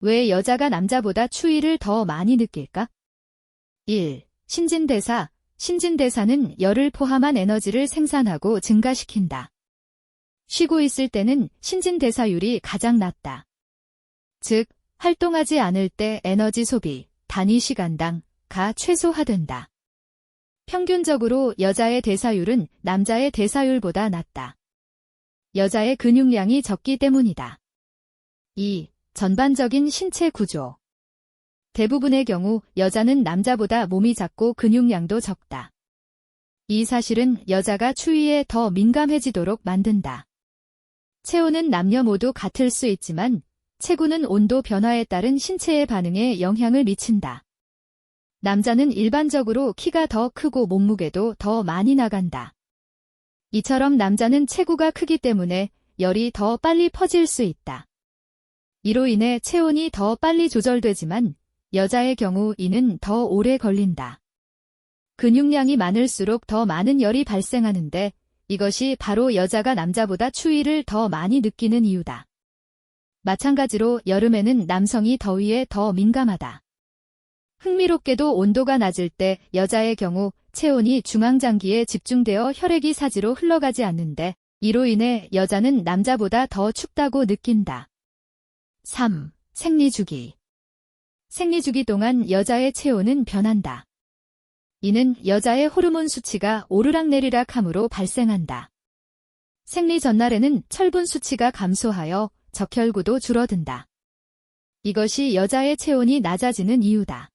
왜 여자가 남자보다 추위를 더 많이 느낄까? 1. 신진대사. 신진대사는 열을 포함한 에너지를 생산하고 증가시킨다. 쉬고 있을 때는 신진대사율이 가장 낮다. 즉, 활동하지 않을 때 에너지 소비, 단위 시간당, 가 최소화된다. 평균적으로 여자의 대사율은 남자의 대사율보다 낮다. 여자의 근육량이 적기 때문이다. 2. 전반적인 신체 구조. 대부분의 경우 여자는 남자보다 몸이 작고 근육량도 적다. 이 사실은 여자가 추위에 더 민감해지도록 만든다. 체온은 남녀 모두 같을 수 있지만 체구는 온도 변화에 따른 신체의 반응에 영향을 미친다. 남자는 일반적으로 키가 더 크고 몸무게도 더 많이 나간다. 이처럼 남자는 체구가 크기 때문에 열이 더 빨리 퍼질 수 있다. 이로 인해 체온이 더 빨리 조절되지만 여자의 경우 이는 더 오래 걸린다. 근육량이 많을수록 더 많은 열이 발생하는데 이것이 바로 여자가 남자보다 추위를 더 많이 느끼는 이유다. 마찬가지로 여름에는 남성이 더위에 더 민감하다. 흥미롭게도 온도가 낮을 때 여자의 경우 체온이 중앙장기에 집중되어 혈액이 사지로 흘러가지 않는데 이로 인해 여자는 남자보다 더 춥다고 느낀다. 3. 생리주기 생리주기 동안 여자의 체온은 변한다. 이는 여자의 호르몬 수치가 오르락내리락 함으로 발생한다. 생리 전날에는 철분 수치가 감소하여 적혈구도 줄어든다. 이것이 여자의 체온이 낮아지는 이유다.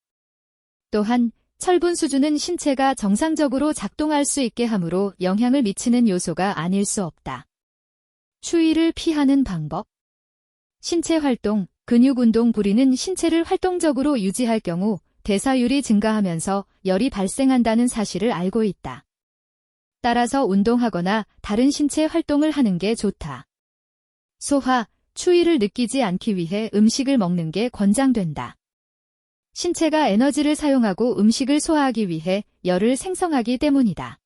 또한 철분 수준은 신체가 정상적으로 작동할 수 있게 함으로 영향을 미치는 요소가 아닐 수 없다. 추위를 피하는 방법 신체 활동, 근육 운동 부리는 신체를 활동적으로 유지할 경우 대사율이 증가하면서 열이 발생한다는 사실을 알고 있다. 따라서 운동하거나 다른 신체 활동을 하는 게 좋다. 소화, 추위를 느끼지 않기 위해 음식을 먹는 게 권장된다. 신체가 에너지를 사용하고 음식을 소화하기 위해 열을 생성하기 때문이다.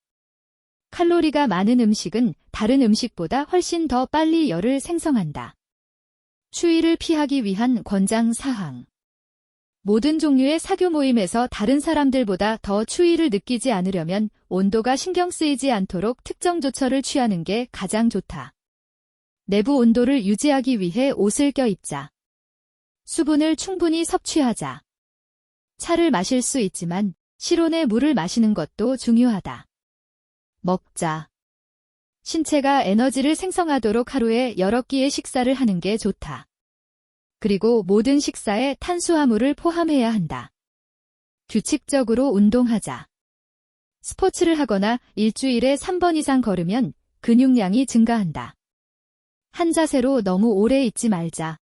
칼로리가 많은 음식은 다른 음식보다 훨씬 더 빨리 열을 생성한다. 추위를 피하기 위한 권장 사항. 모든 종류의 사교 모임에서 다른 사람들보다 더 추위를 느끼지 않으려면 온도가 신경 쓰이지 않도록 특정 조처를 취하는 게 가장 좋다. 내부 온도를 유지하기 위해 옷을 껴입자. 수분을 충분히 섭취하자. 차를 마실 수 있지만 실온의 물을 마시는 것도 중요하다. 먹자. 신체가 에너지를 생성하도록 하루에 여러 끼의 식사를 하는 게 좋다. 그리고 모든 식사에 탄수화물을 포함해야 한다. 규칙적으로 운동하자. 스포츠를 하거나 일주일에 3번 이상 걸으면 근육량이 증가한다. 한 자세로 너무 오래 있지 말자.